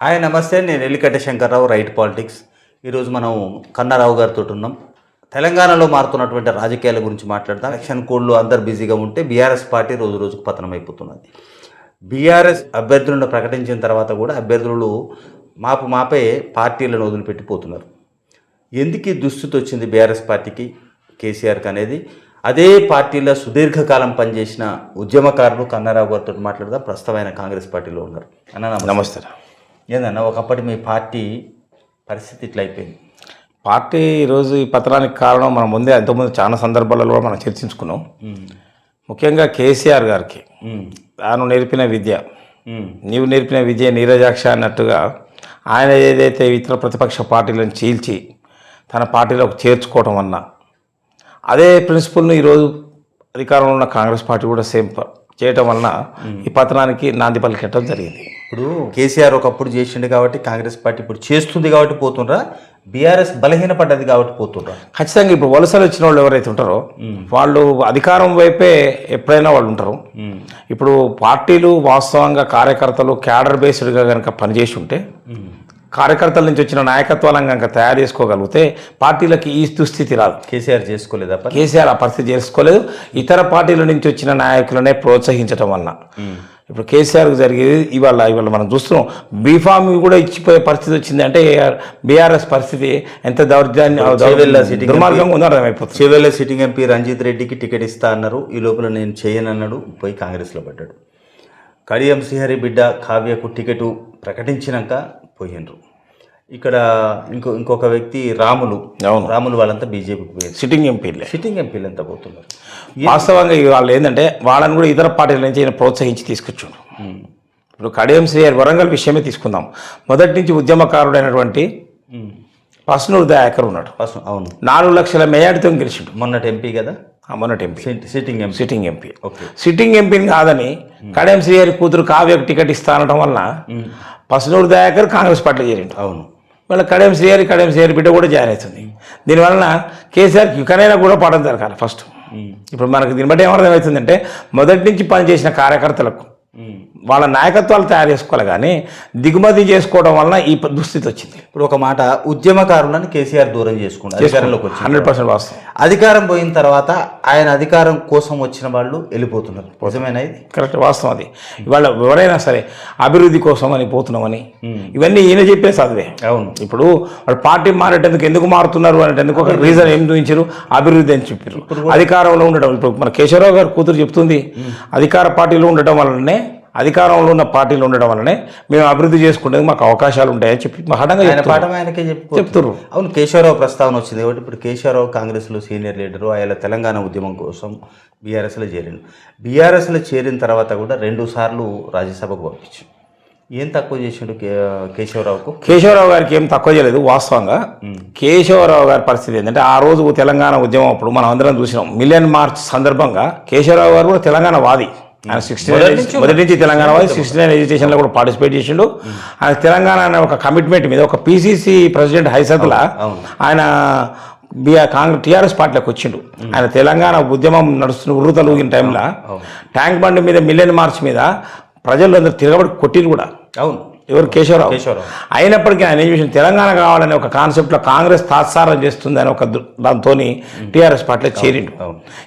Hi నమస్తే. నేను ఎల్లికట్ట Shankarrao right politics. ఈరోజు మనం కన్నారావు గారితో ఉన్నాం. తెలంగాణలో మారుతున్నటువంటి రాజకీయాల గురించి మాట్లాడతాం ఎలక్షన్ కోడ్లు అందరు బిజీగా ఉంటే బీఆర్ఎస్ పార్టీ రోజు రోజుకు పతనం అయిపోతున్నది బీఆర్ఎస్ అభ్యర్థులను ప్రకటించిన తర్వాత కూడా అభ్యర్థులు మాపు మాపే పార్టీలను వదిలిపెట్టిపోతున్నారు. ఎందుకు ఈ దుస్థితి వచ్చింది బీఆర్ఎస్ పార్టీకి కేసీఆర్కి అనేది? అదే పార్టీలో సుదీర్ఘకాలం పనిచేసిన ఉద్యమకారులు కన్నారావు గారితో మాట్లాడదాం. ప్రస్తుతమైన కాంగ్రెస్ పార్టీలో ఉన్నారు. అన్న నమస్తే. ఏందన్న ఒకప్పటి మీ పార్టీ పరిస్థితి ఇట్లా అయిపోయింది పార్టీ ఈరోజు ఈ పత్రానికి కారణం మనం ముందే అంతకుముందు చాలా సందర్భాలలో కూడా మనం చర్చించుకున్నాం. ముఖ్యంగా కేసీఆర్ గారికి. తాను నేర్పిన విద్య. నీవు నేర్పిన విద్య నీరజాక్ష అన్నట్టుగా ఆయన ఏదైతే ఇతర ప్రతిపక్ష పార్టీలను చీల్చి తన పార్టీలోకి చేర్చుకోవటం వలన అదే ప్రిన్సిపల్ను ఈరోజు అధికారంలో ఉన్న కాంగ్రెస్ పార్టీ కూడా సేమ్ చేయటం వలన ఈ పతనానికి నాంది పలికెట్టడం జరిగింది. ఇప్పుడు కేసీఆర్ ఒకప్పుడు చేసిండు కాబట్టి కాంగ్రెస్ పార్టీ ఇప్పుడు చేస్తుంది కాబట్టి పోతుండ్రా. బీఆర్ఎస్ బలహీనపడ్డది కాబట్టి పోతుండ్రా. ఖచ్చితంగా ఇప్పుడు వలసలు వచ్చిన వాళ్ళు ఎవరైతే ఉంటారో వాళ్ళు అధికారం వైపే ఎప్పుడైనా వాళ్ళు ఉంటారు. ఇప్పుడు పార్టీలు వాస్తవంగా కార్యకర్తలు క్యాడర్ బేస్డ్గా కనుక పనిచేసి ఉంటే కార్యకర్తల నుంచి వచ్చిన నాయకత్వాలను కనుక తయారు చేసుకోగలిగితే పార్టీలకి ఈ దుస్థితి రాదు. కేసీఆర్ చేసుకోలేదా కేసీఆర్ ఆ పరిస్థితి చేసుకోలేదు. ఇతర పార్టీల నుంచి వచ్చిన నాయకులనే ప్రోత్సహించడం వలన. ఇప్పుడు కేసీఆర్కి జరిగేది ఇవాళ ఇవాళ మనం చూస్తున్నాం. బీఫామ్ కూడా ఇచ్చిపోయే పరిస్థితి వచ్చింది అంటే బీఆర్ఎస్ పరిస్థితి ఎంత సిట్టింగ్ దుర్మార్గంగా ఉందో అర్థమైపోతుంది చివరిలో సిట్టింగ్ ఎంపీ రంజిత్ రెడ్డికి టికెట్ ఇస్తా అన్నారు. ఈ లోపల నేను చేయనన్నాడు పోయి కాంగ్రెస్లో పడ్డాడు. కడియం శ్రీహరి బిడ్డ కావ్యకు టికెట్ ప్రకటించినాక పోయినరు. ఇక్కడ ఇంకో ఇంకొక వ్యక్తి రాములు. అవును. రాములు వాళ్ళంతా బీజేపీకి పోయారు. సిట్టింగ్ ఎంపీలే సిట్టింగ్ ఎంపీలు ఎంత పోతున్నారు. వాస్తవంగా వాళ్ళు ఏంటంటే వాళ్ళని కూడా ఇతర పార్టీల నుంచి ఈయన ప్రోత్సహించి తీసుకొచ్చాడు ఉమ్. ఇప్పుడు కడియం శ్రీహరి వరంగల్ విషయమే తీసుకుందాం. మొదటి నుంచి ఉద్యమకారుడైనటువంటి ఉమ్. పసునూరు దయాకర్ ఉన్నాడు. ఫస్ట్ అవును. నాలుగు లక్షల మేయాడితో గెలిచిండు. మొన్నటి ఎంపీ కదా? మొన్నటి MP sit- sitting MP sitting MP okay sitting ఎంపీని కాదని కడియం శ్రీహరి కూతురు కావ్యకు టికెట్ ఇస్తా అనడం వలన పసునూరు దయాకర్ కాంగ్రెస్ పార్టీలో చేరిండు. అవును. మళ్ళీ కడియం శ్రీహరి కడియం శ్రీహరి బిడ్డ కూడా జాయిన్ అవుతుంది దీనివలన కేసీఆర్కి ఇకనైనా కూడా పడడం జరగాలి ఫస్ట్. ఇప్పుడు మనకు దీన్ని బట్టి ఏమర్థమవుతుందంటే మొదటి నుంచి పనిచేసిన కార్యకర్తలకు. వాళ్ళ నాయకత్వాలు తయారు చేసుకోవాలి కానీ దిగుమతి చేసుకోవడం వలన ఈ దుస్థితి వచ్చింది. ఇప్పుడు ఒక మాట ఉద్యమకారులను కేసీఆర్ దూరం అధికారంలోకి వచ్చి హండ్రెడ్ పర్సెంట్ వాస్తవం. అధికారం పోయిన తర్వాత ఆయన అధికారం కోసం వచ్చిన వాళ్ళు వెళ్ళిపోతున్నారు. నిజమేనా ఇది? కరెక్ట్ వాస్తవం అది. ఇవాళ ఎవరైనా సరే అభివృద్ధి కోసం అని పోతున్నామని ఇవన్నీ ఈయన చెప్పే చదివే అవును. ఇప్పుడు వాళ్ళు పార్టీ మారేటందుకు ఎందుకు మారుతున్నారు అనేటందుకు ఒక రీజన్ ఏం చూపించారు? అభివృద్ధి అని చెప్పారు అధికారంలో ఉండడం ఇప్పుడు మన కేశవరావు గారు కూతురు చెప్తుంది అధికార పార్టీలో ఉండటం వల్లనే అధికారంలో ఉన్న పార్టీలు ఉండడం వల్లనే మేము అభివృద్ధి చేసుకునేందుకు మాకు అవకాశాలు ఉంటాయని చెప్పి మహటంగా ఆయన చెప్తున్నారు. పాఠం ఆయనకే చెప్పు చెప్తుర్రు. అవును కేశవరావు ప్రస్తావన వచ్చింది కాబట్టి ఇప్పుడు కేశవరావు కాంగ్రెస్లో సీనియర్ లీడరు ఆయన తెలంగాణ ఉద్యమం కోసం బీఆర్ఎస్లో చేరిండు. బీఆర్ఎస్లో చేరిన తర్వాత కూడా రెండు సార్లు రాజ్యసభకు పంపించు. ఏం తక్కువ చేసిండు కేశవరావుకు? కేశవరావు గారికి ఏం తక్కువ చేయలేదు వాస్తవంగా కేశవరావు గారి పరిస్థితి ఏంటంటే ఆ రోజు తెలంగాణ ఉద్యమం అప్పుడు మనం అందరం చూసినాం. మిలియన్ మార్చ్ సందర్భంగా కేశవరావు గారు కూడా తెలంగాణ వాది. ఆయన సిక్స్టీ మొదటి నుంచి తెలంగాణ వాది సిక్స్టీ నైన్ ఎడ్యుకేషన్లో కూడా పార్టిసిపేట్ చేసిండు. ఆయన తెలంగాణ అనే ఒక కమిట్మెంట్ మీద ఒక పీసీసీ ప్రెసిడెంట్ హైసత్లా. ఆయన బీఆర్ కాంగ్రెస్ టీఆర్ఎస్ పార్టీలోకి వచ్చిండు. ఆయన తెలంగాణ ఉద్యమం నడుస్తున్న ఉర్రుతలూగిన టైంలో ట్యాంక్ బండ్ మీద మిలియన్ మార్చ్ మీద ప్రజలు అందరూ తిరగబడి కొట్టిరు కూడా. అవును. ఎవరు? కేశవరావు. కేశవరావు. అయినప్పటికీ ఆయన ఏం చేసిండు? తెలంగాణ కావాలనే ఒక కాన్సెప్ట్లో కాంగ్రెస్ తాత్సారం చేస్తుంది అని ఒక దాంతో టీఆర్ఎస్ పార్టీలో చేరిండు.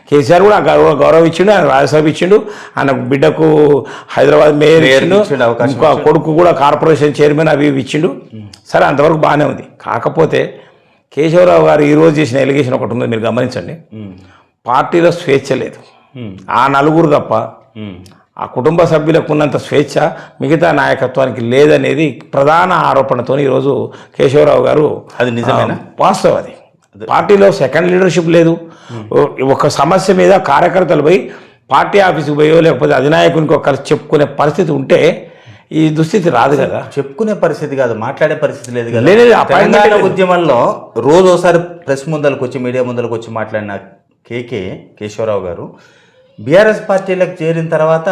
కేసీఆర్ కూడా గౌరవ గౌరవం ఇచ్చిండు ఆయన రాజ్యసభ ఇచ్చిండు ఆయన బిడ్డకు హైదరాబాద్ మేయర్ ఇచ్చిండు ఇంకో కొడుకు కూడా కార్పొరేషన్ చైర్మన్ అవి ఇవి ఇచ్చిండు. సరే అంతవరకు బాగానే ఉంది. కాకపోతే కేశవరావు గారు ఈ రోజు చేసిన ఎలిగేషన్ ఒకటి ఉంది మీరు గమనించండి. పార్టీలో స్వేచ్ఛ లేదు. ఆ నలుగురు తప్ప. ఆ కుటుంబ సభ్యులకు ఉన్నంత స్వేచ్ఛ మిగతా నాయకత్వానికి లేదనేది ప్రధాన ఆరోపణతో ఈరోజు కేశవరావు గారు అది నిజమేనా? వాస్తవం అది పార్టీలో సెకండ్ లీడర్షిప్ లేదు ఒక సమస్య మీద కార్యకర్తలు పోయి పార్టీ ఆఫీస్కి పోయో లేకపోతే అధినాయకునికి ఒక కలిసి చెప్పుకునే పరిస్థితి ఉంటే ఈ దుస్థితి రాదు కదా చెప్పుకునే పరిస్థితి కాదు మాట్లాడే పరిస్థితి లేదు కదా తెలంగాణ. ఉద్యమంలో రోజు ఒకసారి ప్రెస్ ముందరకు వచ్చి మీడియా ముందరకు వచ్చి మాట్లాడిన కేకే కేశవరావు గారు బీఆర్ఎస్ పార్టీలకు చేరిన తర్వాత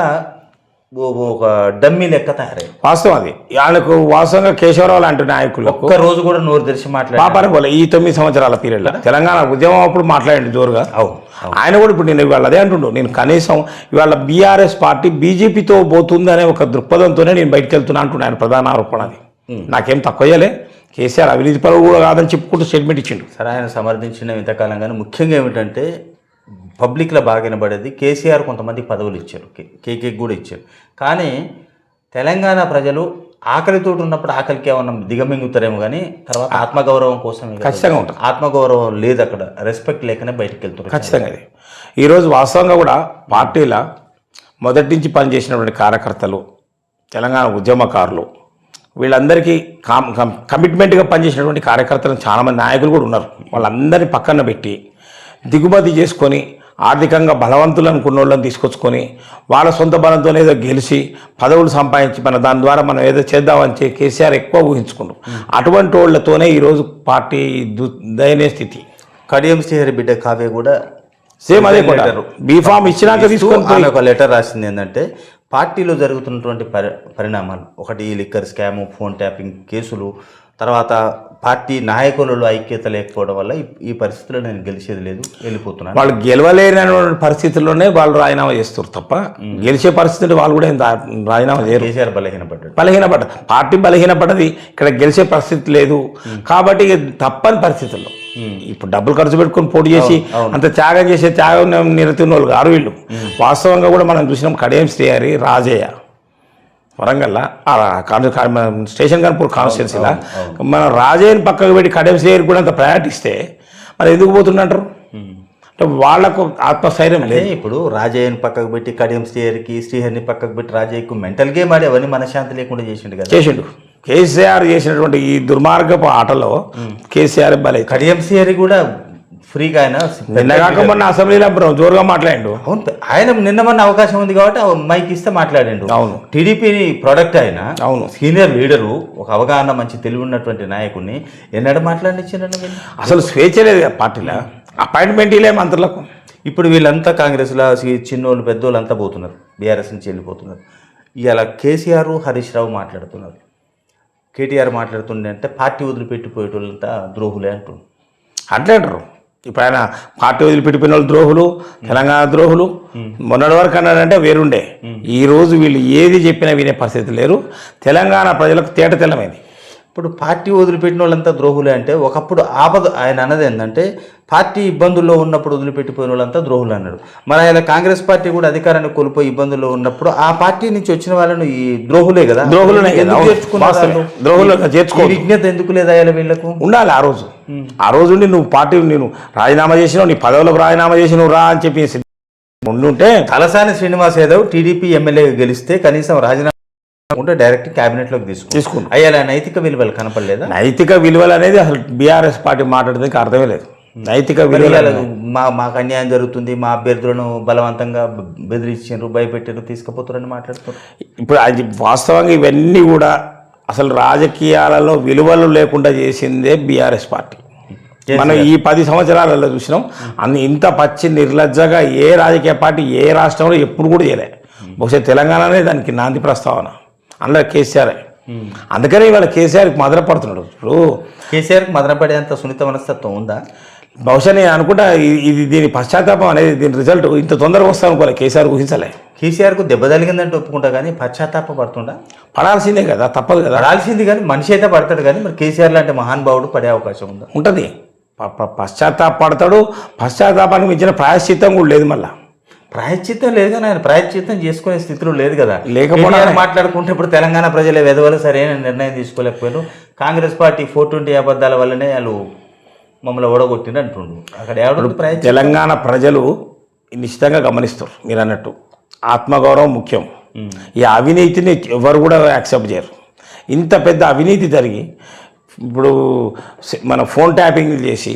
ఒక డమ్మీ లెక్క తయారయ్యి వాస్తవం అది. వాళ్ళకు వాస్తవంగా కేశవరావు లాంటి నాయకులకు ఒక్క రోజు కూడా నోరు తెరిచి మాట్లాడి పాపారం పోలే ఈ తొమ్మిది సంవత్సరాల పీరియడ్లో. తెలంగాణ ఉద్యమం అప్పుడు మాట్లాడండి జోరుగా. అవును. ఆయన కూడా ఇప్పుడు నేను ఇవాళ అదే అంటుండు. నేను కనీసం ఇవాళ బీఆర్ఎస్ పార్టీ బీజేపీతో పోతుంది అనే ఒక దృక్పథంతోనే నేను బయటకు వెళ్తున్నా అంటున్నా ఆయన ప్రధాన ఆరోపణ అది. నాకేం తక్కువ చేయలే. కేసీఆర్ అవినీతి పరువు కూడా కాదని చెప్పుకుంటూ స్టేట్మెంట్ ఇచ్చిండు. సరే ఆయన సమర్థించిన ఇంతకాలం కానీ ముఖ్యంగా ఏమిటంటే పబ్లిక్లో బాగా వినబడేది కేసీఆర్ కొంతమంది పదవులు ఇచ్చారు. కేకేకి కూడా ఇచ్చారు. కానీ తెలంగాణ ప్రజలు ఆకలితో ఉన్నప్పుడు ఆకలికి ఏమన్నా దిగమింగుతారేమో కానీ తర్వాత ఆత్మగౌరవం కదా. ఖచ్చితంగా ఉంటుంది. ఆత్మగౌరవం లేదు అక్కడ. రెస్పెక్ట్ లేకనే బయటికి వెళ్తారు ఖచ్చితంగా అది ఈరోజు వాస్తవంగా కూడా పార్టీల మొదటి నుంచి పనిచేసినటువంటి కార్యకర్తలు తెలంగాణ ఉద్యమకారులు వీళ్ళందరికీ కమ్ కమిట్మెంట్గా పనిచేసినటువంటి కార్యకర్తలు చాలామంది నాయకులు కూడా ఉన్నారు. వాళ్ళందరినీ పక్కన పెట్టి దిగుమతి చేసుకొని ఆర్థికంగా బలవంతులు అనుకున్న వాళ్ళని తీసుకొచ్చుకొని వాళ్ళ సొంత బలంతోనే ఏదో గెలిచి పదవులు సంపాదించి మన దాని ద్వారా మనం ఏదో చేద్దామని చెప్పి కేసీఆర్ ఎక్కువ ఊహించుకున్నాం అటువంటి వాళ్ళతోనే ఈరోజు పార్టీ దు- దయనీయ స్థితి. కడియం శ్రీహరి బిడ్డ కావ్య కూడా సేమ్ అదే కూడా. బీఫామ్ ఇచ్చినాక ఆమె ఒక లెటర్ రాసింది ఏంటంటే పార్టీలో జరుగుతున్నటువంటి పరి పరిణామాలు ఒకటి ఈ లిక్కర్ స్కాము ఫోన్ ట్యాపింగ్ కేసులు తర్వాత పార్టీ నాయకులలో ఐక్యత లేకపోవడం వల్ల ఈ- పరిస్థితిలో నేను గెలిచేది లేదు వెళ్ళిపోతున్నాను. వాళ్ళు గెలవలేనటువంటి పరిస్థితుల్లోనే వాళ్ళు రాజీనామా చేస్తారు తప్ప గెలిచే పరిస్థితి వాళ్ళు కూడా రాజీనామా చేయరు. కేసీఆర్ బలహీనపడ్డాడు. బలహీనపడ్డ పార్టీ బలహీనపడ్డది ఇక్కడ గెలిచే పరిస్థితి లేదు. కాబట్టి తప్పని పరిస్థితుల్లో. ఇప్పుడు డబ్బులు ఖర్చు పెట్టుకొని పోటీ చేసి అంత త్యాగం చేసే త్యాగం నిరతున్న వాళ్ళు గారు వీళ్ళు. వాస్తవంగా కూడా మనం చూసినాం కడియం శ్రీహరి రాజయ్య. వరంగల్ స్టేషన్ కనుపూర్ కాన్స్టిట్యున్సీలా మన రాజయ్యని పక్కకు పెట్టి శ్రీహరి కూడా అంత ప్రయారిటీ ఇస్తే మరి ఎందుకు పోతుందంటారు అంటే వాళ్ళకు ఆత్మస్థైర్యం లేదు. ఇప్పుడు రాజయ్యని పక్కకు పెట్టి కడియం శ్రీహరికి శ్రీహరిని పక్కకు పెట్టి రాజయ్యకు మెంటల్ గేమ్ ఆడి అవన్నీ మనశ్శాంతి లేకుండా చేసిండు కదా. చేసిండు. కేసీఆర్ చేసినటువంటి ఈ దుర్మార్గపు ఆటలో కేసీఆర్ బలై. కడియం శ్రీహరి కూడా ఫ్రీగా ఆయన నిన్నగాక మొన్న అసెంబ్లీలో జోరుగా మాట్లాడిండు. అవును ఆయన నిన్న మొన్న అవకాశం ఉంది కాబట్టి మైక్ ఇస్తే మాట్లాడిండు. అవును. టీడీపీ ప్రొడక్ట్ ఆయన అవును. సీనియర్ లీడరు ఒక అవగాహన మంచి తెలివి ఉన్నటువంటి నాయకుడిని ఎన్నడూ మాట్లాడించారండి? అసలు స్వేచ్ఛ లేదు పార్టీలో. అపాయింట్మెంట్ ఇలే మంత్రులకు. ఇప్పుడు వీళ్ళంతా కాంగ్రెస్లో చిన్నోళ్ళు పెద్దోళ్ళు అంతా పోతున్నారు. బీఆర్ఎస్ నుంచి వెళ్ళిపోతున్నారు. ఇవాళ కేసీఆర్ హరీష్ రావు మాట్లాడుతున్నారు. కేటీఆర్ మాట్లాడుతుండే అంటే పార్టీ వదిలిపెట్టిపోయేటోళ్ళంతా ద్రోహులే అంటున్నారు అట్లే అంటారు. ఇప్పుడు ఆయన పార్టీ వదిలిపెట్టిపోయిన వాళ్ళు ద్రోహులు తెలంగాణ ద్రోహులు. మొన్నటి వరకు అన్నాడంటే వేరుండే. ఈ రోజు వీళ్ళు ఏది చెప్పినా వినే పరిస్థితి లేరు. తెలంగాణ ప్రజలకు తేట తెల్లమైంది. ఇప్పుడు పార్టీ వదిలిపెట్టిన వాళ్ళంతా ద్రోహులే అంటే ఒకప్పుడు ఆపద ఆయన అన్నది ఏంటంటే పార్టీ ఇబ్బందుల్లో ఉన్నప్పుడు వదిలిపెట్టిపోయిన వాళ్ళంతా ద్రోహులు అన్నాడు. మరి ఆయన కాంగ్రెస్ పార్టీ కూడా అధికారాన్ని కోల్పోయి ఇబ్బందుల్లో ఉన్నప్పుడు ఆ పార్టీ నుంచి వచ్చిన వాళ్ళను ఈ ద్రోహులే కదా. అవును. చేర్చుకున్నారు. విజ్ఞత ఎందుకు లేదా వీళ్ళకు? ఉండాలి ఆ రోజు. ఆ రోజు నువ్వు పార్టీ నేను రాజీనామా చేసినావు నీ పదవులకు రాజీనామా చేసి నువ్వు రా అని చెప్పి ఉండుంటే తలసాని శ్రీనివాస్ యాదవ్ టీడీపీ ఎమ్మెల్యేగా గెలిస్తే కనీసం రాజీనామా ఉంటే డైరెక్ట్ క్యాబినెట్లోకి తీసుకుంటారు తీసుకున్నాం అయ్యా నైతిక విలువలు కనపడలేదా? నైతిక విలువలు అనేది అసలు బీఆర్ఎస్ పార్టీ మాట్లాడడానికి అర్థమే లేదు. నైతిక విలువలు మా మాకు అన్యాయం జరుగుతుంది మా అభ్యర్థులను బలవంతంగా బెదిరించారు భయపెట్టారు తీసుకుపోతారని మాట్లాడుతున్నారు. ఇప్పుడు అది వాస్తవంగా ఇవన్నీ కూడా అసలు రాజకీయాలలో విలువలు లేకుండా చేసిందే బీఆర్ఎస్ పార్టీ. మనం ఈ పది సంవత్సరాలలో చూసినాం అన్ని ఇంత పచ్చి నిర్లజ్జగా ఏ రాజకీయ పార్టీ ఏ రాష్ట్రంలో ఎప్పుడు కూడా చేయలే. బహుశా తెలంగాణనే దానికి నాంది ప్రస్తావన. అందులో కేసీఆర్. అందుకనే ఇవాళ కేసీఆర్కి మదనపడుతున్నాడు. ఇప్పుడు కేసీఆర్కి మదనపడేంత సున్నిత మనస్తత్వం ఉందా? బహుశా నేను అనుకుంటా ఇది దీని పశ్చాత్తాపం అనేది దీని రిజల్ట్ ఇంత తొందరగా వస్తాను అనుకోలే. కేసీఆర్ ఊహించలే. కేసీఆర్కు దెబ్బ తగిలిందంటే ఒప్పుకుంటా కానీ పశ్చాత్తాప పడుతుండా పడాల్సిందే కదా తప్పదు కదా. పడాల్సింది కానీ మనిషి అయితే పడతాడు కానీ మరి కేసీఆర్ లాంటి మహానుభావుడు పడే అవకాశం ఉందా? ఉంటుంది. ప- ప- పశ్చాత్తాపడతాడు పశ్చాత్తాపానికి మించిన ప్రాయశ్చిత్తం కూడా లేదు మళ్ళా. ప్రాయశ్చిత్తం లేదు కానీ ఆయన ప్రాయశ్చిత్తం చేసుకునే స్థితిలో లేదు కదా. కేటీఆర్ మాట్లాడుకుంటే ఇప్పుడు తెలంగాణ ప్రజల వెదవలు సరైన నిర్ణయం తీసుకోలేకపోయారు కాంగ్రెస్ పార్టీ ఫోర్ ట్వంటీ అబద్ధాల వల్లనే వాళ్ళు మమ్మల్ని ఓడగొట్టిండు అంటుండు. అక్కడ ప్రాయశ్చిత్తం? తెలంగాణ ప్రజలు నిశ్చితంగా గమనిస్తారు మీరు అన్నట్టు. ఆత్మగౌరవం ముఖ్యం. ఈ అవినీతిని ఎవరు కూడా యాక్సెప్ట్ చేయరు. ఇంత పెద్ద అవినీతి జరిగి ఇప్పుడు మన ఫోన్ ట్యాపింగ్ చేసి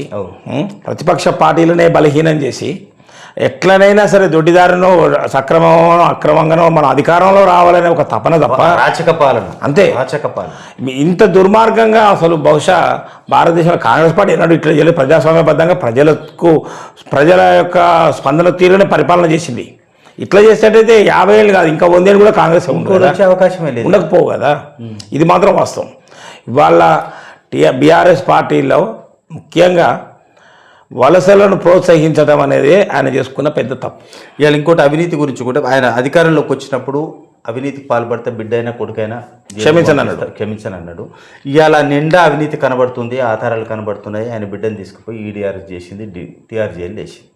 ప్రతిపక్ష పార్టీలనే బలహీనం చేసి ఎట్లనైనా సరే దొడ్డిదారినో సక్రమమో అక్రమంగానో మన అధికారంలో రావాలనే ఒక తపన తప్ప రాచక పాలన. అంతే. రాచక పాలన. ఇంత దుర్మార్గంగా అసలు బహుశా భారతదేశంలో కాంగ్రెస్ పార్టీ ఎన్నడూ ఇట్లా చేయలేదు. ప్రజాస్వామ్యబద్ధంగా ప్రజలకు ప్రజల యొక్క స్పందన తీరునే పరిపాలన చేసింది. ఇట్లా చేసేటైతే యాభై ఏళ్ళు కాదు ఇంకా వందేళ్ళు కూడా కాంగ్రెస్ ఉండదు వచ్చే అవకాశమే లేదు. ఉండకపోవు కదా. ఇది మాత్రం వాస్తవం. ఇవాళ టి- బీఆర్ఎస్ పార్టీలో ముఖ్యంగా వలసలను ప్రోత్సహించడం అనేది ఆయన చేసుకున్న పెద్ద తప్పు. ఇవాళ ఇంకోటి అవినీతి గురించి కూడా ఆయన అధికారంలోకి వచ్చినప్పుడు అవినీతికి పాల్పడితే బిడ్డైనా కొడుకైనా జైలుకు క్షమించను పంపిస్తారు, క్షమించను అన్నాడు ఇవాళ నిండా అవినీతి కనబడుతుంది ఆధారాలు కనబడుతున్నాయి. ఆయన బిడ్డను తీసుకుపోయి ఈడీఆర్ చేసింది టీఆర్ జైలు వేసింది.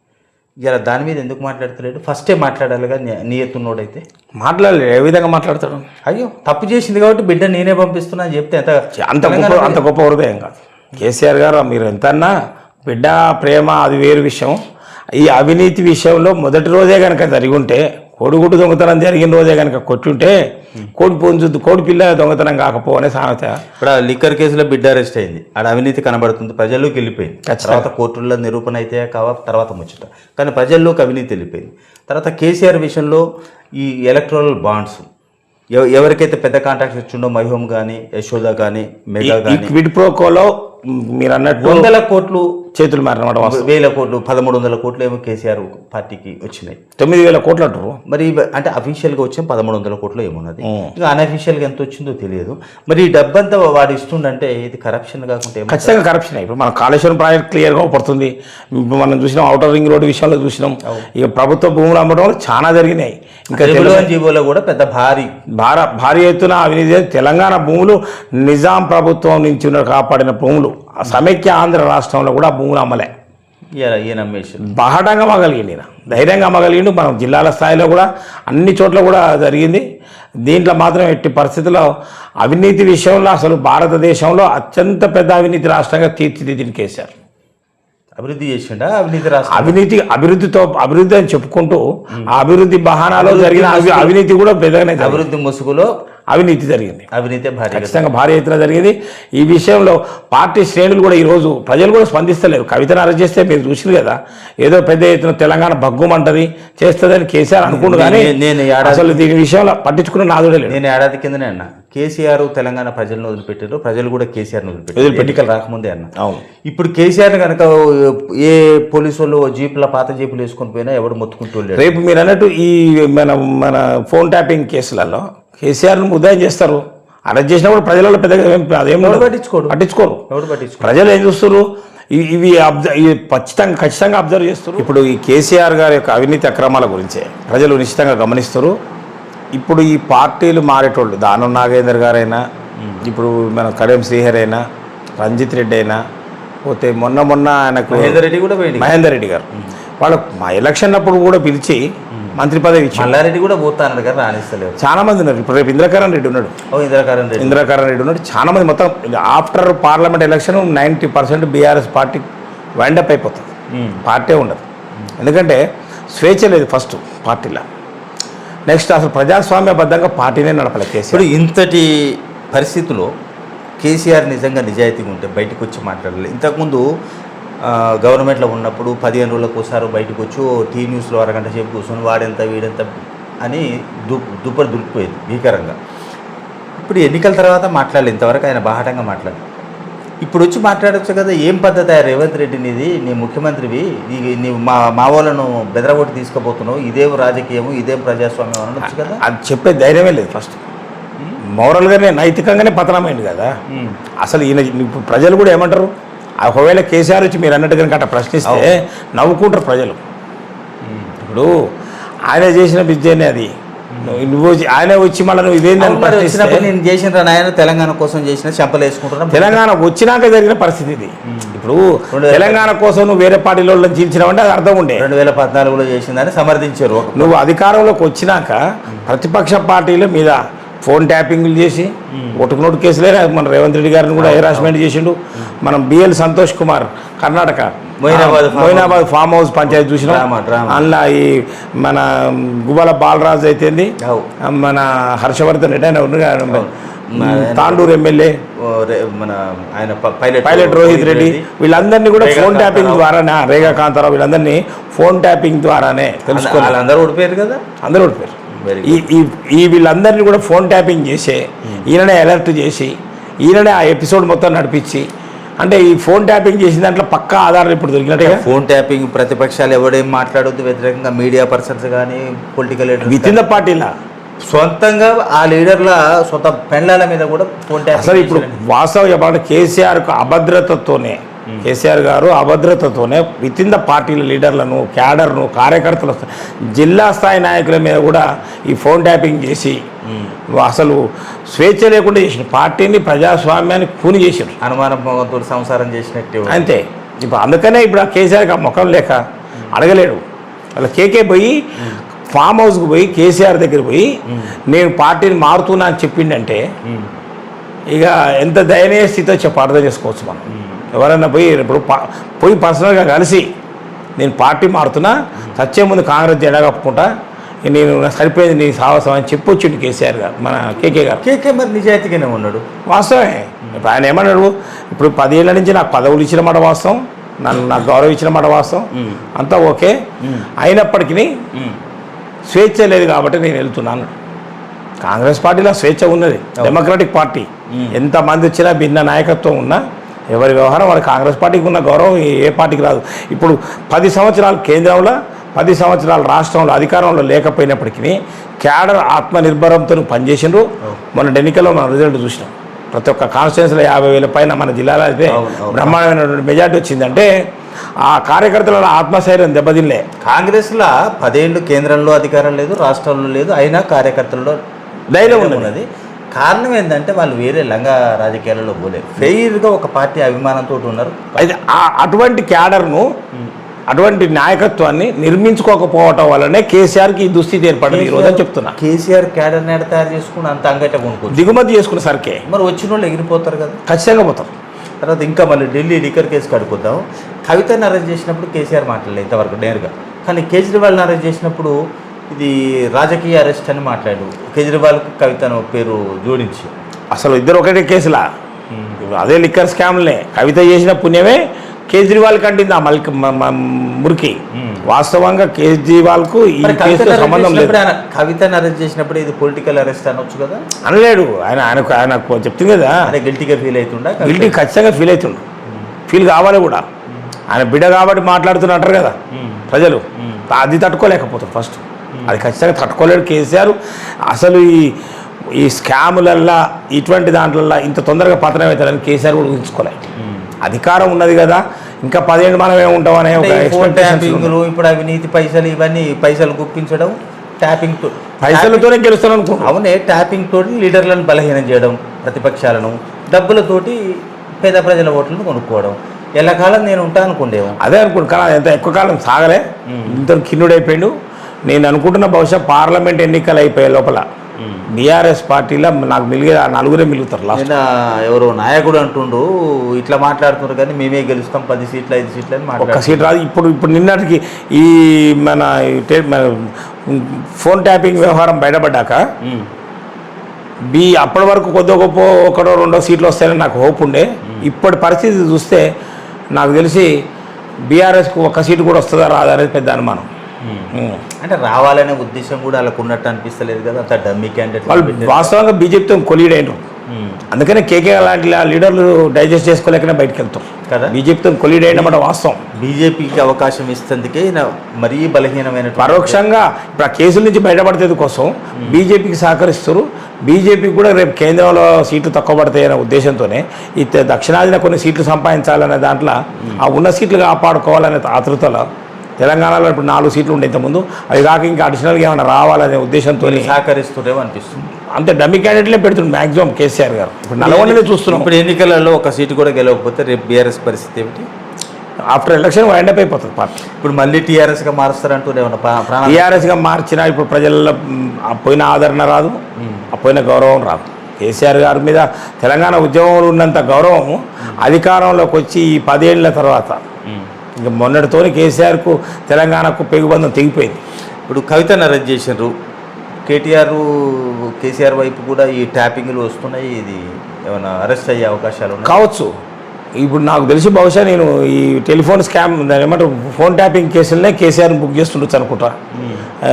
ఇవాళ దాని మీద ఎందుకు మాట్లాడతలేడు? ఫస్టే మాట్లాడాలిగా నీయత్తున్నోడైతే మాట్లాడలేదు ఏ విధంగా మాట్లాడతాడు? అయ్యో తప్పు చేసింది కాబట్టి బిడ్డ నేనే పంపిస్తున్నా అని చెప్తే ఎంత అంత గొప్ప అంత గొప్ప హృదయం కాదు. కేసీఆర్ గారు మీరు ఎంతన్నా బిడ్డ ప్రేమ అది వేరు విషయం. ఈ అవినీతి విషయంలో మొదటి రోజే కనుక జరిగి ఉంటే కోడిగుడ్డు దొంగతనం జరిగిన రోజే కనుక కొట్టుంటే కోడి పుంజు కోడి పిల్ల దొంగతనం కాకపోవనే సామెత. ఇప్పుడు ఆ లిక్కర్ కేసులో బిడ్డ అరెస్ట్ అయింది. ఆడ అవినీతి కనబడుతుంది ప్రజల్లోకి వెళ్ళిపోయింది. తర్వాత కోర్టుల్లో నిరూపణ అయితే కావా తర్వాత ముచ్చట. కానీ ప్రజల్లోకి అవినీతి వెళ్ళిపోయింది. తర్వాత కేసీఆర్ విషయంలో ఈ ఎలక్ట్రల్ బాండ్స్ ఎవ- ఎవరికైతే పెద్ద కాంట్రాక్ట్స్ ఇచ్చిండో మహిహోమ్ కానీ యశోద కానీ మెగా కానీ క్విడ్ ప్రోకోలో మీరు అన్నట్టు వందల కోట్లు చేతులు మారినమాట వేల కోట్లు పదమూడు వందల కోట్లు ఏమో కేసీఆర్ పార్టీకి వచ్చినాయి. తొమ్మిది వేల కోట్లు అంటారు. మరి అంటే అఫీషియల్గా వచ్చే పదమూడు వందల కోట్లు ఏమున్నది ఇంకా అన్అఫీషియల్గా ఎంత వచ్చిందో తెలియదు. మరి ఈ డబ్బంతా వాడు ఇస్తుండంటే ఇది కరప్షన్ కాకుండా ఖచ్చితంగా కరప్షన్ ఇప్పుడు మన కాళేశ్వరం ప్రాజెక్ట్ క్లియర్గా పడుతుంది. మనం చూసినాం అవుటర్ రింగ్ రోడ్ విషయంలో చూసినాం. ఇక ప్రభుత్వ భూములు అమ్మడం వల్ల చాలా జరిగినాయి. ఇంకా తెలుగులో జీవోలో కూడా పెద్ద భారీ. భార భారీ ఎత్తున అవినీతి. తెలంగాణ భూములు నిజాం ప్రభుత్వం నుంచి కాపాడిన భూములు. సమైక్య ఆంధ్ర రాష్ట్రంలో కూడా భూములు అమ్మలే. ఈయన ఈయన అమ్మేసి బాహటంగా అమ్మగలిగింది ఈయన. ధైర్యంగా అమ్మగలిగిండు. మనం జిల్లాల స్థాయిలో కూడా అన్ని చోట్ల కూడా జరిగింది. దీంట్లో మాత్రం ఎట్టి పరిస్థితుల్లో అవినీతి విషయంలో అసలు భారతదేశంలో అత్యంత పెద్ద అవినీతి రాష్ట్రంగా తీర్చిదిద్దిన కేసీఆర్. అభివృద్ధి చేసిండా? అవినీతి రాష్ట్రం అవినీతి అభివృద్ధితో అభివృద్ధి అని చెప్పుకుంటూ ఆ అభివృద్ధి బహానాలో జరిగిన అవి- అవినీతి కూడా పెద్దగానే. అభివృద్ధి ముసుగులో అవినీతి జరిగింది. అవినీతి భారీగా ఖచ్చితంగా భారీ ఎత్తున జరిగింది. ఈ విషయంలో పార్టీ శ్రేణులు కూడా ఈరోజు ప్రజలు కూడా స్పందిస్తలేరు. కవితను అరెస్ట్ చేస్తే మీరు చూసింది కదా ఏదో పెద్ద ఎత్తున తెలంగాణ భగ్గుమంటది చేస్తుందని కేసీఆర్ అనుకుంటు కానీ నేను- అసలు దీని విషయంలో పట్టించుకున్న నాదుడే నేను ఏడాది కిందనే అన్న. కేసీఆర్ తెలంగాణ ప్రజలను వదిలిపెట్టారు. ప్రజలు కూడా కేసీఆర్ని వదిలిపెట్టారు. ఎన్నికలు రాకముందే అన్న. అవును. ఇప్పుడు కేసీఆర్ కనుక ఏ పోలీసు వాళ్ళు జీపుల పాత జీపులు వేసుకొని పోయినా ఎవడు మొత్తుకుంటూ రేపు మీరు అన్నట్టు ఈ మన మన ఫోన్ ట్యాపింగ్ కేసులలో కేసీఆర్ను ఉదయం చేస్తారు? అరెస్ట్ చేసినప్పుడు ప్రజలలో పెద్దగా ఏం అదేం ఉండదు. పట్టించుకోడు. పట్టించుకోరు. ఎవడు పట్టించుకో ప్రజలు ఏం చూస్తారు ఇవి ఇవి ఖచ్చితంగా ఖచ్చితంగా అబ్జర్వ్ చేస్తారు ఇప్పుడు ఈ కేసీఆర్ గారి యొక్క అవినీతి అక్రమాల గురించే ప్రజలు నిశ్చితంగా గమనిస్తారు ఇప్పుడు ఈ పార్టీలు మారేటోళ్ళు దానం నాగేందర్ గారైనా ఇప్పుడు మన కడియం శ్రీహరి అయినా రంజిత్ రెడ్డి అయినా పోతే మొన్న మొన్న ఆయనకు మహేందర్ రెడ్డి కూడా మహేందర్ రెడ్డి గారు. వాళ్ళకు మా ఎలక్షన్ అప్పుడు కూడా పిలిచి మంత్రి పదవి ఇచ్చారు. మల్లారెడ్డి కూడా పోతానడు కదా రాణిస్తలేరు. చాలా మంది ఉన్నారు. ఇప్పుడు రేపు ఇంద్రకరణ్ రెడ్డి ఉన్నాడు. ఓ ఇందిరాకరణ్ రెడ్డి. ఇందిరాకరణ్ రెడ్డి ఉన్నాడు. చాలా మంది మొత్తం after parliament election ninety percent BRS party wind up అయిపోతుంది. పార్టీ ఉండదు. ఎందుకంటే స్వేచ్ఛ లేదు ఫస్ట్ పార్టీలో. నెక్స్ట్ అసలు ప్రజాస్వామ్యబద్ధంగా పార్టీనే నడపలే కేసీఆర్. ఇప్పుడు ఇంతటి పరిస్థితిలో కేసీఆర్ నిజంగా నిజాయితీగా ఉంటే బయటకు వచ్చి మాట్లాడాలి. ఇంతకుముందు గవర్నమెంట్లో ఉన్నప్పుడు పదిహేను రోజులకు ఒకసారి బయటకు వచ్చి టీ న్యూస్లో అరగంట సేపు కూర్చొని వాడెంత వీడెంత అని దు దుప్పటి దులిపోయేది భీకరంగా. ఇప్పుడు ఎన్నికల తర్వాత మాట్లాడాలి ఇంతవరకు ఆయన బాహటంగా మాట్లాడాలి. ఇప్పుడు వచ్చి మాట్లాడొచ్చు కదా ఏం పద్ధతి రేవంత్ రెడ్డి నీది? నీ ముఖ్యమంత్రివి. నీ నీవు మా మా వాళ్ళను బెదరగొట్టి తీసుకుపోతున్నావు. ఇదేం రాజకీయము ఇదేం ప్రజాస్వామ్యం అనొచ్చు కదా. అది చెప్పే ధైర్యమే లేదు ఫస్ట్ మోరల్గానే నైతికంగానే పతనమైంది కదా. అసలు ఈయన ఇప్పుడు ప్రజలు కూడా ఏమంటారు? ఆ ఒకవేళ కేసీఆర్ వచ్చి మీరు అన్నట్టు కనుక అట్లా ప్రశ్నిస్తే నవ్వుకుంటారు ప్రజలు. ఇప్పుడు ఆయన చేసిన విద్యనే అది. నువ్వు- ఆయనే వచ్చి మళ్ళీ నువ్వు ఇదేందని వచ్చినప్పుడు నేను చేసిన నాయన తెలంగాణ కోసం చేసిన చెంపలు వేసుకుంటున్నా తెలంగాణ వచ్చినాక జరిగిన పరిస్థితి ఇది. ఇప్పుడు తెలంగాణ కోసం నువ్వు వేరే పార్టీలో వాళ్ళని చీల్చినావంటే అది అర్థం ఉండే. రెండు వేల పద్నాలుగులో చేసిందని సమర్థించారు నువ్వు అధికారంలోకి వచ్చినాక ప్రతిపక్ష పార్టీల మీద ఫోన్ ట్యాపింగ్లు చేసి ఒటుకు నోటు కేసులే మన రేవంత్ రెడ్డి గారిని కూడా హెరాస్మెంట్ చేసిండు. మనం BL Santosh Kumar Karnataka. Moinabad farm house panchayat చూసినాం. అందులో ఈ మన గుబల బాలరాజు అయితేంది. మన హర్షవర్ధన్ రెడ్డి ఆయన ఉన్నాడు తాండూరు ఎమ్మెల్యే. మన ఆయన పైలట్ పైలట్ రోహిత్ రెడ్డి. వీళ్ళందరినీ కూడా ఫోన్ ట్యాపింగ్. ద్వారానే రేగా కాంతారావు వీళ్ళందరినీ ఫోన్ ట్యాపింగ్ ద్వారానే తెలుసుకోవాలి వాళ్ళందరూ ఓడిపోయారు కదా? అందరూ ఓడిపోయారు. ఈ ఈ ఈ వీళ్ళందరినీ కూడా ఫోన్ ట్యాపింగ్ చేసే ఈయననే అలర్ట్ చేసి ఈయననే ఆ ఎపిసోడ్ మొత్తం నడిపించి అంటే ఈ ఫోన్ ట్యాపింగ్ చేసిన దాంట్లో పక్కా ఆధారాలు ఇప్పుడు దొరికినట్టుగా ఫోన్ ట్యాపింగ్ ప్రతిపక్షాలు ఎవడేం మాట్లాడొద్దు వ్యతిరేకంగా మీడియా పర్సన్స్ కానీ పొలిటికల్ విత్ ఇన్ ద పార్టీలా సొంతంగా ఆ లీడర్ల సొంత పెండ్లాల మీద కూడా ఫోన్ అసలు ట్యాపింగ్ ఇప్పుడు వాస్తవం చెప్పాలంటే కేసీఆర్కు అభద్రతతోనే కేసీఆర్ గారు అభద్రతతోనే విత్ ఇన్ ద పార్టీల లీడర్లను క్యాడర్ను కార్యకర్తల జిల్లా స్థాయి నాయకుల మీద కూడా ఈ ఫోన్ ట్యాపింగ్ చేసి అసలు స్వేచ్ఛ లేకుండా చేసిన పార్టీని ప్రజాస్వామ్యాన్ని కూని చేసారు అనుమానం మొగంతో సంసారం చేసినట్టే. అంతే. ఇప్పుడు అందుకనే ఇప్పుడు ఆ కేసీఆర్కి ఆ ముఖం లేక అడగలేడు. అలా కేకే పోయి ఫామ్ హౌస్కి పోయి కేసీఆర్ దగ్గర పోయి నేను పార్టీని మారుతున్నా అని చెప్పిండంటే. ఇక ఎంత దయనీయ స్థితిలో చెప్పి అర్థం చేసుకోవచ్చు మనం. ఎవరైనా పోయి ఇప్పుడు పోయి పర్సనల్గా కలిసి నేను పార్టీ మారుతున్నా సచ్చే ముందు కాంగ్రెస్ జెండా కప్పుకుంటా నేను సరిపోయింది నీ సాహసం అని చెప్పొచ్చిండు కేసీఆర్ గారు మన కేకే గారు. కేకే మరి నిజాయితీగానే ఉన్నాడు? వాస్తవమే. ఇప్పుడు ఆయన ఏమన్నాడు? ఇప్పుడు పదేళ్ళ నుంచి నాకు పదవులు ఇచ్చిన మాట వాస్తవం నన్ను నాకు గౌరవం ఇచ్చిన మాట వాస్తవం. అంతా ఓకే. అయినప్పటికీ. స్వేచ్ఛ లేదు కాబట్టి నేను వెళ్తున్నాను కాంగ్రెస్ పార్టీలో స్వేచ్ఛ ఉన్నది డెమోక్రాటిక్ పార్టీ. ఎంతమంది వచ్చినా భిన్న నాయకత్వం ఉన్నా ఎవరి వ్యవహారం? వారి కాంగ్రెస్ పార్టీకి ఉన్న గౌరవం ఏ- పార్టీకి రాదు. ఇప్పుడు పది సంవత్సరాలు కేంద్రంలో పది సంవత్సరాలు రాష్ట్రంలో అధికారంలో లేకపోయినప్పటికీ క్యాడర్ ఆత్మనిర్భరంతో పనిచేసిండ్రు. మొన్న ఎన్నికల్లో మనం రిజల్ట్ చూసినాం. ప్రతి ఒక్క కాన్స్టిట్యున్సీలో యాభై వేల పైన మన జిల్లాలో అయితే. బ్రహ్మాండమైనటువంటి మెజార్టీ వచ్చిందంటే ఆ కార్యకర్తల ఆత్మశైర్యం దెబ్బతినలే. కాంగ్రెస్లో పదేళ్ళు కేంద్రంలో అధికారం లేదు రాష్ట్రంలో లేదు అయినా కార్యకర్తల్లో ధైర్యం ఉన్నది. కారణం ఏంటంటే వాళ్ళు వేరే లంగా రాజకీయాలలో పోలేదు ఫెయిర్గా ఒక పార్టీ అభిమానంతో ఉన్నారు. అయితే అటువంటి క్యాడర్ను అటువంటి నాయకత్వాన్ని నిర్మించుకోకపోవటం వల్లనే కేసీఆర్కి ఈ దుస్థితి ఏర్పడింది ఈ రోజు అని చెప్తున్నా. కేసీఆర్ క్యాడర్ నేడ తయారు చేసుకుని అంత అంగట కొనుక్కోవచ్చు. దిగుమతి చేసుకున్న సరికే. మరి వచ్చిన వాళ్ళు ఎగిరిపోతారు కదా. ఖచ్చితంగా పోతారు. తర్వాత ఇంకా మళ్ళీ ఢిల్లీ లిక్కర్ కేసు కడుపుద్దాం కవితను అరెస్ట్ చేసినప్పుడు కేసీఆర్ మాట్లాడలేదు ఇంతవరకు నేరుగా. కానీ కేజ్రీవాల్ని అరెస్ట్ చేసినప్పుడు ఇది రాజకీయ అరెస్ట్ అని మాట్లాడు. కేజ్రీవాల్కు కవితను పేరు జోడించి. అసలు ఇద్దరు ఒకటే కేసులా? అదే లిక్కర్ స్కామ్లే. కవిత చేసిన పుణ్యమే కేజ్రీవాల్ కంటింది ఆ మల్కి మురికి. వాస్తవంగా కేజ్రీవాల్కు ఈ కేసుతో కవితను సంబంధం లేదు. ఆయన కవితను అరెస్ట్ చేసినప్పుడు ఇది పొలిటికల్ అరెస్ట్ అనొచ్చు కదా? అనలేడు. ఆయన ఆయనకు ఆయనకు చెప్తుంది కదా. అదే గిల్టీగా ఫీల్ అవుతుండా గిల్టీ ఖచ్చితంగా ఫీల్ అవుతుండు. ఫీల్ కావాలి కూడా. ఆయన బిడ్డ కాబట్టి మాట్లాడుతున్నట్టారు కదా ప్రజలు. అది తట్టుకోలేకపోతారు ఫస్ట్ అది ఖచ్చితంగా తట్టుకోలేడు కేసీఆర్. అసలు ఈ ఈ స్కాములల్లా ఇటువంటి దాంట్లల్లో ఇంత తొందరగా పతనం అవుతారని కేసీఆర్ కూడా ఊహించుకోలే అధికారం ఉన్నది కదా ఇంకా పదిహేను మనం ఏముంటాం అనే ఒక ఇప్పుడు అవినీతి పైసలు ఇవన్నీ పైసలు గుప్పించడం ట్యాపింగ్తో పైసలతోనే గెలుస్తాను అనుకుంటున్నాం. అవునే ట్యాపింగ్ తోటి లీడర్లను బలహీనం చేయడం ప్రతిపక్షాలను డబ్బులతోటి పేద ప్రజల ఓట్లను కొనుక్కోవడం. ఎల్లకాలం నేను ఉంటా అనుకుండేమో. అదే అనుకుంటు కానీ ఎంత ఎక్కువ కాలం సాగలే. ఇంత కిన్నుడైపోయిండు. నేను అనుకుంటున్న బహుశా పార్లమెంట్ ఎన్నికలు అయిపోయే లోపల బీఆర్ఎస్ పార్టీలో నాకు మిలిగే ఆ నలుగురే మిలుగుతారు లాస్ట్. ఎవరో నాయకుడు అంటుండు ఇట్లా మాట్లాడుతున్నారు కానీ మేమే గెలుస్తాం పది సీట్లు ఐదు సీట్లు అని ఒక్క సీట్ రాదు. ఇప్పుడు ఇప్పుడు నిన్నటికి ఈ మన ఫోన్ ట్యాపింగ్ వ్యవహారం బయటపడ్డాక బీ అప్పటి వరకు కొద్ది గొప్ప ఒకటో రెండో సీట్లు వస్తాయని నాకు హోప్ ఉండే. ఇప్పటి పరిస్థితి చూస్తే నాకు తెలిసి బీఆర్ఎస్కు ఒక్క సీటు కూడా వస్తుందా రాదా అనేది పెద్ద అనుమానం. అంటే రావాలనే ఉద్దేశం కూడా వాళ్ళకు ఉన్నట్టు అనిపిస్తలేదు కదా అంత డమ్మీ క్యాండిడేట్ వాళ్ళు వాస్తవంగా బీజేపీతో కొలీడ్ అయినారు. అందుకనే కేకే లాంటి లీడర్లు డైజెస్ట్ చేసుకోలేకనే బయటకు వెళ్తారు కదా? బీజేపీతో కొలీడ్ అయినమాట వాస్తవం. బీజేపీకి అవకాశం ఇస్తందుకే మరీ బలహీనమైన పరోక్షంగా ఇప్పుడు ఆ కేసుల నుంచి బయటపడేది కోసం బీజేపీకి సహకరిస్తారు బీజేపీకి కూడా రేపు కేంద్రంలో సీట్లు తక్కువ పడతాయనే ఉద్దేశంతోనే ఈ దక్షిణాదిన కొన్ని సీట్లు సంపాదించాలనే దాంట్లో ఆ ఉన్న సీట్లు కాపాడుకోవాలనే ఆతృతలో తెలంగాణలో ఇప్పుడు నాలుగు సీట్లు ఉండే ఇంతకుముందు అవి కాక ఇంకా అడిషనల్గా ఏమైనా రావాలనే ఉద్దేశంతో సహకరిస్తురేమో అనిపిస్తుంది. అంతే డమ్మి క్యాండిడేట్లే పెడుతుంది మాక్సిమం కేసీఆర్ గారు. ఇప్పుడు నల్గొండనే చూస్తున్నాం. ఇప్పుడు ఎన్నికలలో ఒక సీటు కూడా గెలవకపోతే రేపు బీఆర్ఎస్ పరిస్థితి ఏమిటి? ఆఫ్టర్ ఎలక్షన్ వైండప్ అయిపోతుంది పార్టీ. ఇప్పుడు మళ్ళీ టీఆర్ఎస్గా మారుస్తారంటూ టీఆర్ఎస్గా మార్చినా ఇప్పుడు ప్రజల్లో పోయిన ఆదరణ రాదు ఆ పోయిన గౌరవం రాదు. కేసీఆర్ గారి మీద తెలంగాణ ఉద్యమంలో ఉన్నంత గౌరవం అధికారంలోకి వచ్చి ఈ పదేళ్ళ తర్వాత ఇంకా మొన్నటితోని కేసీఆర్కు తెలంగాణకు పెగుబంధం తెగిపోయింది. ఇప్పుడు కవితను అరెస్ట్ చేసిండ్రు. కేటీఆర్ కేసీఆర్ వైపు కూడా ఈ ట్యాపింగ్లు వస్తున్నాయి. ఇది ఏమైనా అరెస్ట్ అయ్యే అవకాశాలు కావచ్చు. ఇప్పుడు నాకు తెలిసి బహుశా నేను ఈ టెలిఫోన్ స్కామ్ దాని ఏమంటారు ఫోన్ ట్యాపింగ్ కేసులనే కేసీఆర్ని బుక్ చేస్తుండొచ్చు అనుకుంటా. ఆ,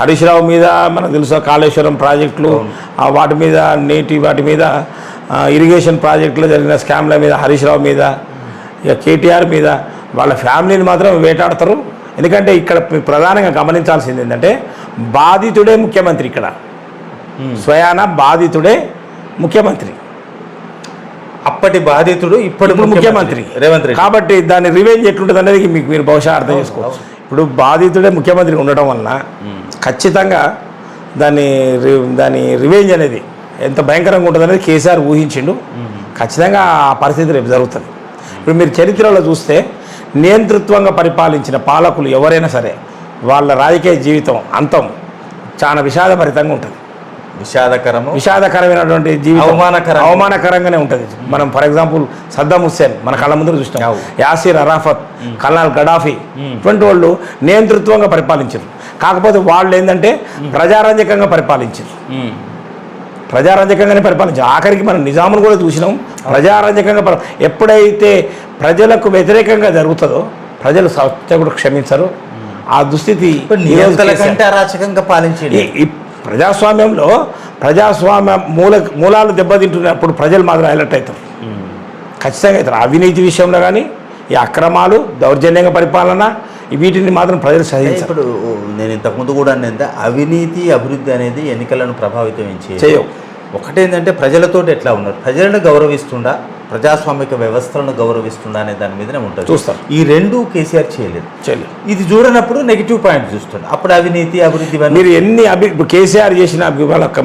హరీష్ రావు మీద మనకు తెలుసు కాళేశ్వరం ప్రాజెక్టులు ఆ, వాటి మీద నేటి వాటి మీద ఇరిగేషన్ ప్రాజెక్టులో జరిగిన స్కామ్ల మీద హరీష్ రావు మీద ఇక కేటీఆర్ మీద వాళ్ళ ఫ్యామిలీని మాత్రం వేటాడతారు. ఎందుకంటే ఇక్కడ ప్రధానంగా గమనించాల్సింది ఏంటంటే బాధితుడే ముఖ్యమంత్రి ఇక్కడ. స్వయాన బాధితుడే ముఖ్యమంత్రి. అప్పటి బాధితుడు ఇప్పటి ముఖ్యమంత్రి రేవంత్ రెడ్డి. కాబట్టి దాని రివెంజ్ ఎట్లుంటుంది అనేది మీకు మీరు బహుశా అర్థం చేసుకోవచ్చు. ఇప్పుడు బాధితుడే ముఖ్యమంత్రి ఉండడం వలన ఖచ్చితంగా దాని రి- దాని రివెంజ్ అనేది ఎంత భయంకరంగా ఉంటుంది అనేది కేసీఆర్ ఊహించిండు. ఖచ్చితంగా ఆ పరిస్థితి రేపు జరుగుతుంది. ఇప్పుడు మీరు చరిత్రలో చూస్తే నియంతృత్వంగా పరిపాలించిన పాలకులు ఎవరైనా సరే వాళ్ళ రాజకీయ జీవితం అంతం చాలా విషాదభరితంగా ఉంటుంది. విషాదకరము విషాదకరమైనటువంటి జీవితం అవమానకరంగా. అవమానకరంగానే ఉంటుంది. మనం ఫర్ ఎగ్జాంపుల్ సద్దాం హుస్సేన్ మన కళ్ళ ముందు చూసినాం. యాసిర్ అరాఫత్ కల్నాల్ గడాఫీ ఇటువంటి వాళ్ళు నియంతృత్వంగా పరిపాలించారు. కాకపోతే వాళ్ళు ఏంటంటే ప్రజారంజకంగా పరిపాలించారు. ప్రజారంజకంగానే పరిపాలించారు. ఆఖరికి మనం నిజామును కూడా చూసినాం. ప్రజారంజకంగా పరి- ఎప్పుడైతే ప్రజలకు వ్యతిరేకంగా జరుగుతుందో ప్రజలు సత్య కూడా క్షమించరు. ఆ దుస్థితి అరాచకంగా ఈ ప్రజాస్వామ్యంలో ప్రజాస్వామ్య మూల మూలాలు దెబ్బతింటున్నప్పుడు ప్రజలు మాత్రం అలర్ట్ అవుతారు. ఖచ్చితంగా అవుతారు. అవినీతి విషయంలో కానీ ఈ అక్రమాలు దౌర్జన్యంగా పరిపాలన వీటిని మాత్రం ప్రజలు సహించారు. ఇప్పుడు నేను ఇంతకుముందు కూడా అవినీతి అభివృద్ధి అనేది ఎన్నికలను ప్రభావితం. చేయవు. ఒకటేంటంటే ప్రజలతో ఎట్లా ఉన్నారు? ప్రజలను గౌరవిస్తుండా? ప్రజాస్వామిక వ్యవస్థలను గౌరవిస్తుండా అనే దాని మీదనే ఉంటుంది. చూస్తాం. ఈ రెండు కేసీఆర్ చేయలేదు. చేయలేదు. ఇది చూడనప్పుడు నెగిటివ్ పాయింట్ చూస్తాడు అప్పుడు అవినీతి అభివృద్ధి మీరు ఎన్ని అభి కేసీఆర్ చేసిన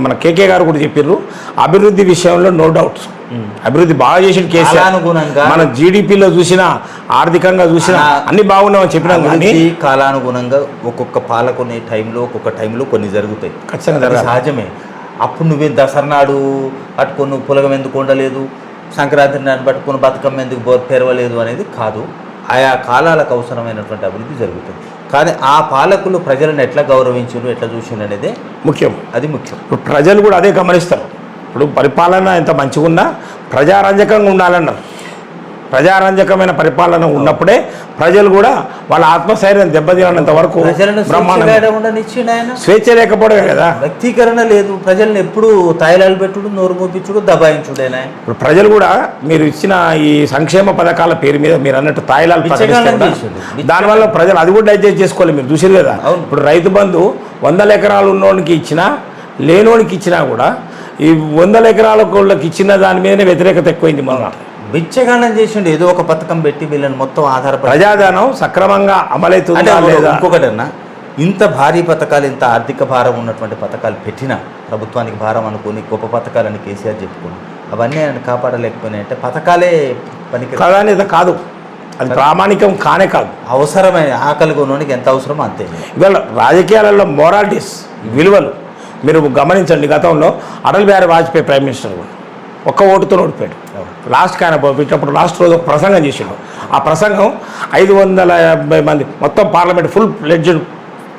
మన కేకే గారు కూడా చెప్పారు అభివృద్ధి విషయంలో నో డౌట్స్ అభివృద్ధి బాగా చేసిన కేసీఆర్. కాలానుగుణంగా మన జీడిపిలో చూసినా ఆర్థికంగా చూసినా అన్ని బాగున్నామని చెప్పినాం కానీ కాలానుగుణంగా ఒక్కొక్క పాలకునే టైంలో ఒక్కొక్క టైంలో కొన్ని జరుగుతాయి. ఖచ్చితంగా. సహజమే. అప్పుడు నువ్వే దసరా నాడు పట్టుకొని నువ్వు పులగం ఎందుకు ఉండలేదు సంక్రాంతి నాడు పట్టుకొని బతుకమ్మ ఎందుకు పెరవలేదు అనేది కాదు. ఆయా కాలాలకు అవసరమైనటువంటి అభివృద్ధి జరుగుతుంది. కానీ ఆ పాలకులు ప్రజలను ఎట్లా గౌరవించారు ఎట్లా చూసిండు అనేది ముఖ్యం. అది ముఖ్యం. ఇప్పుడు ప్రజలు కూడా అదే గమనిస్తారు. ఇప్పుడు పరిపాలన ఎంత మంచిగా ఉన్నా ప్రజారంజకంగా ఉండాలన్నారు. ప్రజారంజకమైన పరిపాలన ఉన్నప్పుడే ప్రజలు కూడా వాళ్ళ ఆత్మస్థైర్యం దెబ్బతినంత వరకు స్వేచ్ఛ లేకపోవడమే కదా. వ్యక్తీకరణ లేదు. ప్రజల్ని ఎప్పుడు తాయిలాలు పెట్టుడు నోరు మోపించుడు దబాయించుడేనా ఇప్పుడు ప్రజలు కూడా మీరు ఇచ్చిన ఈ సంక్షేమ పథకాల పేరు మీద మీరు అన్నట్టు తాయిలాలు. దానివల్ల ప్రజలు అది కూడా డైజెస్ట్ చేసుకోవాలి మీరు చూసారు కదా. ఇప్పుడు రైతు బంధు వందల ఎకరాలు ఉన్నోనికి ఇచ్చినా లేనోనికి ఇచ్చినా కూడా ఈ వందల ఎకరాల కోళ్ళకి ఇచ్చిన దాని మీదనే వ్యతిరేకత ఎక్కువైంది మన బిచ్చగానం చేసిండు ఏదో ఒక పథకం పెట్టి వీళ్ళని మొత్తం ఆధారపడి ప్రజాధనం సక్రమంగా అమలవుతుందా లేదా? ఇంకొకటన్నా ఇంత భారీ పథకాలు ఇంత ఆర్థిక భారం ఉన్నటువంటి పథకాలు పెట్టినా ప్రభుత్వానికి భారం అనుకుని గొప్ప పథకాలని కేసీఆర్ చెప్పుకుని అవన్నీ ఆయన కాపాడలేకపోయినాయి అంటే పథకాలే పనికి ప్రాధాన్యత కాదు. అది ప్రామాణికం కానే కాదు. అవసరమైన ఆకలి కొనడానికి ఎంత అవసరమో అంతే. ఇవాళ రాజకీయాలలో మొరాలిటీస్ విలువలు. మీరు గమనించండి గతంలో అటల్ బిహారీ వాజ్పేయి ప్రైమ్ మినిస్టర్ ఒక్క ఓటుతో ఓడిపోయాడు. లాస్ట్కి ఆయన పెట్టినప్పుడు లాస్ట్ రోజు ఒక ప్రసంగం చేసిండు. ఆ ప్రసంగం ఐదు వందల యాభై మంది మొత్తం పార్లమెంట్ ఫుల్ ప్లెడ్జ్డ్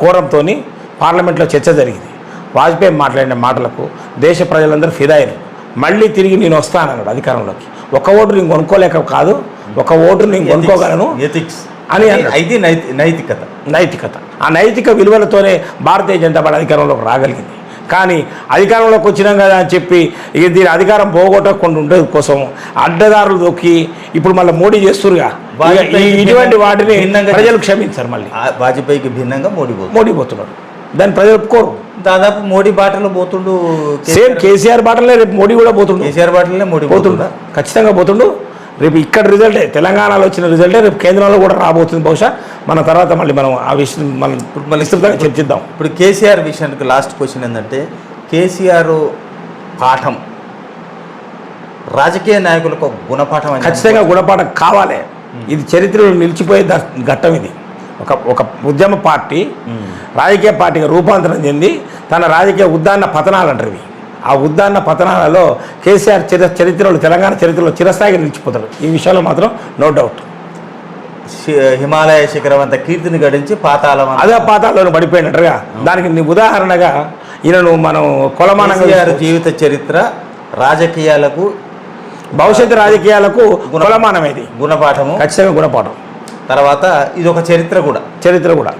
కోరంతో పార్లమెంట్లో చర్చ జరిగింది. వాజ్పేయి మాట్లాడిన మాటలకు దేశ ప్రజలందరూ ఫిదాయిలు. మళ్ళీ తిరిగి నేను వస్తానన్నాడు అధికారంలోకి. ఒక ఓటు నేను కొనుక్కోలేక కాదు ఒక ఓటు నేను కొనుక్కోగలను ఎథిక్స్ అని నైతి నైతికత. నైతికత. ఆ నైతిక విలువలతోనే భారతీయ జనతా పార్టీ అధికారంలోకి రాగలిగింది. కానీ అధికారంలోకి వచ్చినాం కదా అని చెప్పి ఇక దీని అధికారం పోగొట్టకుండా ఉండే కోసం అడ్డదారులు దొక్కి ఇప్పుడు మళ్ళీ మోడీ చేస్తురుగా ఇటువంటి వాటిని భిన్నంగా ప్రజలు క్షమించారు మళ్ళీ. వాజ్పేయికి భిన్నంగా మోడీ మోడీ పోతున్నాడు. దాన్ని ప్రజలు ఒప్పుకోరు. దాదాపు మోడీ బాటలో పోతుండు సేమ్ కేసీఆర్ బాటలే రేపు మోడీ కూడా పోతుండు. కేసీఆర్ బాటలోనే మోడీ పోతుండా? ఖచ్చితంగా పోతుండు. రేపు ఇక్కడ రిజల్టే తెలంగాణలో వచ్చిన రిజల్టే రేపు కేంద్రంలో కూడా రాబోతుంది బహుశా. మన తర్వాత మళ్ళీ మనం ఆ విషయం మనం మళ్ళీ విస్తృతంగా చర్చిద్దాం. ఇప్పుడు కేసీఆర్ విషయానికి లాస్ట్ క్వశ్చన్ ఏంటంటే కేసీఆర్ పాఠం రాజకీయ నాయకులకు గుణపాఠం అని ఖచ్చితంగా గుణపాఠం కావాలి. ఇది చరిత్రలో నిలిచిపోయే ఘట్టం ఇది. ఒక ఒక ఉద్యమ పార్టీ రాజకీయ పార్టీగా రూపాంతరం చెంది తన రాజకీయ ఉద్దాన్న పతనాలు అంటారు ఇవి. ఆ ఉద్దాన్న పతనాలలో కేసీఆర్ చరి చరిత్రలో తెలంగాణ చరిత్రలో చిరస్థాయిగా నిలిచిపోతాడు ఈ విషయంలో మాత్రం నో డౌట్ హిమాలయ శిఖరం అంత కీర్తిని గడించి పాతాళం అదే పాతాల్లో పడిపోయినట్టుగా. దానికి నీ ఉదాహరణగా ఈయనను మనం కొలమానంగా. జీవిత చరిత్ర రాజకీయాలకు భవిష్యత్తు రాజకీయాలకు కొలమానం ఇది గుణపాఠము. ఖచ్చితంగా గుణపాఠం. తర్వాత ఇది ఒక చరిత్ర కూడా. చరిత్ర కూడా.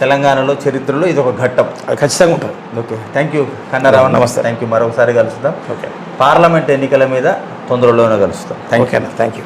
తెలంగాణలో చరిత్రలో ఇది ఒక ఘట్టం. అది ఖచ్చితంగా ఉంటుంది. ఓకే థ్యాంక్ యూ కన్నారావు నమస్తే. థ్యాంక్ యూ మరొకసారి కలుస్తాం ఓకే. పార్లమెంట్ ఎన్నికల మీద తొందరలోనే కలుస్తాం థ్యాంక్ యూ థ్యాంక్ యూ